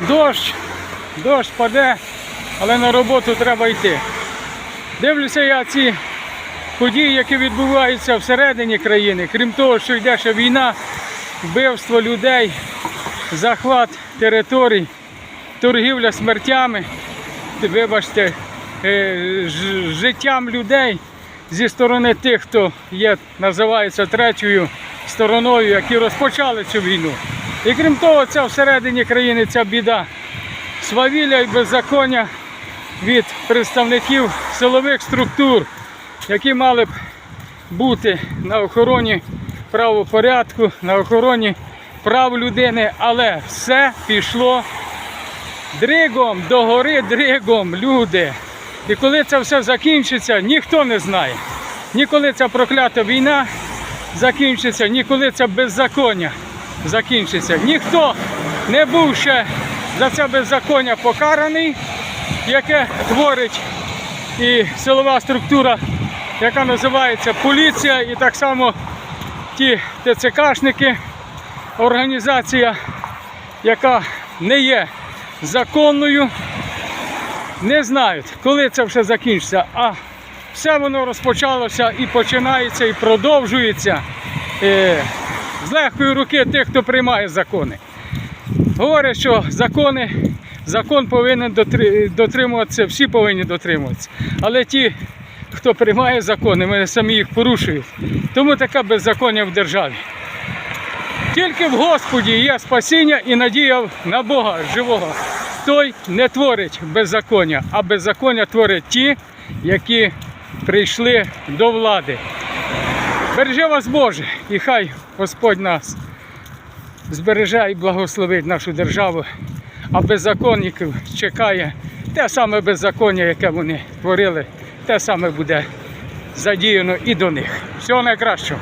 Дощ, дощ паде, але на роботу треба йти. Дивлюся я ці події, які відбуваються всередині країни, крім того, що йде ще війна, вбивство людей, захват територій, торгівля смертями, вибачте, е, життям людей зі сторони тих, хто є, називається третьою стороною, які розпочали цю війну. І крім того, це всередині країни ця біда. Свавілля і беззаконня від представників силових структур, які мали б бути на охороні правопорядку, на охороні прав людини, але все пішло дригом, догори дригом, люди. І коли це все закінчиться, ніхто не знає. Ні коли ця проклята війна закінчиться, ні коли це беззаконня закінчиться. Ніхто не був ще за це беззаконня покараний, яке творить і силова структура, яка називається поліція, і так само ті ТЦКшники, організація, яка не є законною, не знають, коли це все закінчиться. А все воно розпочалося і починається, і продовжується е, з легкої руки тих, хто приймає закони. Говорять, що закони, закон повинен дотримуватися, всі повинні дотримуватися. Але ті, хто приймає закони, вони самі їх порушують. Тому таке беззаконня в державі. Тільки в Господі є спасіння і надія на Бога живого. Той не творить беззаконня, а беззаконня творять ті, які прийшли до влади. Бережи вас Боже, і хай Господь нас збереже і благословить нашу державу, а беззаконників чекає те саме беззаконня, яке вони творили, те саме буде задіяно і до них. Всього найкращого.